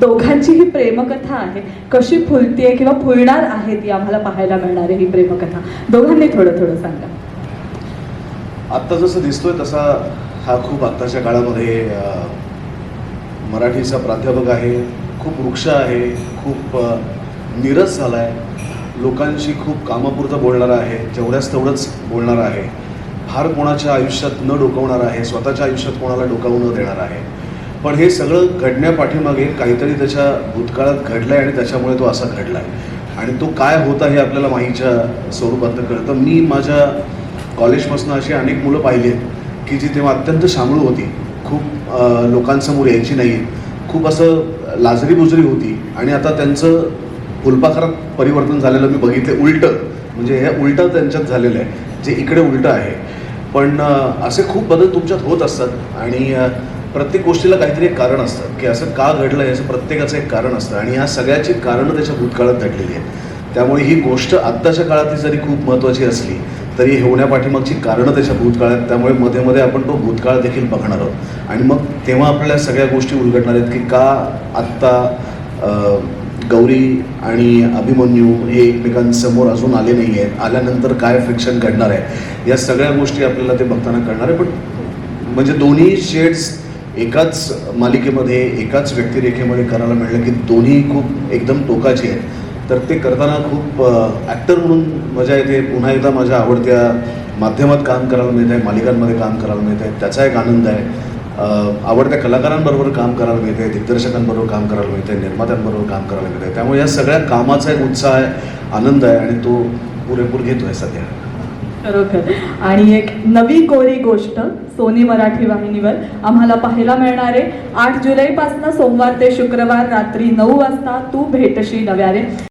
दोघांची ही प्रेमकथा आहे. कशी फुलतीये किंवा फुलणार आहे ती आम्हाला पाहायला मिळणार आहे ही प्रेमकथा. दोघांनी थोडं थोडं सांगा. आत्ता जसं दिसतोय तसा हा खूप आत्ताच्या काळामध्ये मराठीचा प्राध्यापक आहे खूप वृक्ष आहे खूप नीरस झाला आहे लोकांशी खूप कामापुरतं बोलणारा आहे जेवढ्याच तेवढंच बोलणार आहे. फार कोणाच्या आयुष्यात न डोकवणार आहे स्वतःच्या आयुष्यात कोणाला डोकावू न देणार आहे. पण हे सगळं घडण्यापाठीमागे काहीतरी त्याच्या भूतकाळात घडलं आहे आणि त्याच्यामुळे तो असा घडला आहे आणि तो काय होता हे आपल्याला माहीच्या स्वरूपात कळतं. मी माझ्या कॉलेजपासून अशी अनेक मुलं पाहिली आहेत की जी तेव्हा अत्यंत शामळू होती. खूप लोकांसमोर यायची नाही. खूप असं लाजरी बुजरी होती. आणि आता त्यांचं फुलपाखरात परिवर्तन झालेलं मी बघितलं उलटं. म्हणजे हे उलटं त्यांच्यात झालेलं आहे. जे इकडे उलटं आहे. पण असे खूप बदल तुमच्यात होत असतात. आणि प्रत्येक गोष्टीला काहीतरी एक कारण असतं की असं का घडलं याचं प्रत्येकाचं एक कारण असतं. आणि या सगळ्याची कारणं त्याच्या भूतकाळात घडलेली आहेत. त्यामुळे ही गोष्ट आत्ताच्या काळातली जरी खूप महत्त्वाची असली तरी होण्यापाठीमागची कारणं त्याच्या भूतकाळात त्यामुळे मध्ये मध्ये आपण तो भूतकाळ देखील बघणार आहोत. आणि मग तेव्हा आपल्याला सगळ्या गोष्टी उलगडणार आहेत की का आत्ता गौरी आणि अभिमन्यू हे एकमेकांसमोर अजून आले नाही आहेत. आल्यानंतर काय फ्रिक्शन घडणार आहे? या सगळ्या गोष्टी आपल्याला ते बघताना कळणार आहे. पण म्हणजे दोन्ही शेड्स एकाच मालिकेमध्ये एकाच व्यक्तिरेखेमध्ये करायला मिळलं की दोन्ही खूप एकदम टोकाचे आहेत. तर ते करताना खूप ॲक्टर म्हणून मजा येते. पुन्हा एकदा माझ्या आवडत्या माध्यमात काम करायला मिळत आहे मालिकांमध्ये काम करायला मिळत आहे त्याचा एक आनंद आहे. आवडत्या कलाकारांबरोबर काम करायला मिळते दिग्दर्शकांबरोबर काम करायला मिळते निर्मात्यांबरोबर काम करायला मिळते त्यामुळे या सगळ्या कामाचा एक उत्साह आहे आनंद आहे आणि तो पुरेपूर घेतो आहे सध्या. खरोखर. आणि एक नवी कोरी गोष्ट सोनी मराठी वाहिनीवर आम्हाला पाहायला मिळणार आहे. आठ जुलैपासून सोमवार ते शुक्रवार रात्री नऊ वाजता तू भेटशी नव्याने.